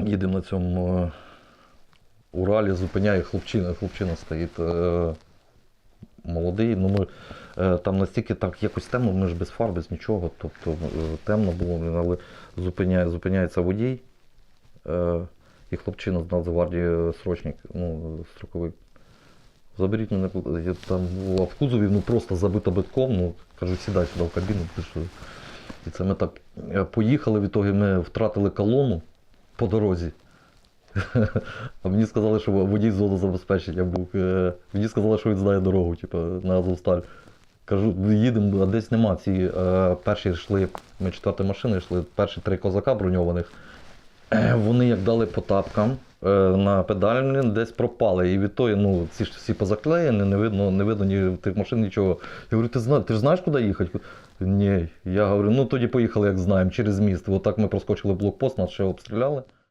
Їдемо на цьому е, Уралі, зупиняє хлопчина, хлопчина стоїть е, молодий. Ну, ми, е, там настільки так якось темно, ми ж без фар, без нічого. Тобто темно було, але зупиняє, зупиняється водій. І хлопчина з Нацгвардії срочник, ну, строковий. Заберіть мене, я там була в кузові, ну просто забита битком, ну, кажу, сідай сюди в кабіну. Ти? І це ми так поїхали, в ітогі ми втратили колону по дорозі. А мені сказали, що водій з забезпечення був. Е, Мені сказали, що він знає дорогу, типу, на Азовсталь. Кажу, «Ну, їдемо, а десь нема. Ці е, перші йшли, ми четверта машина йшли, перші три козака броньованих. Е, Вони як дали по тапкам на педальні десь пропали. І від того, ну, ці ж всі позаклеєні, не видно, не видно ні в тих машин нічого. Я говорю, ти знаєш, ти ж знаєш, куди їхати? Ні. Я говорю, ну тоді поїхали, як знаємо, через міст. Отак ми проскочили блокпост, нас ще обстріляли.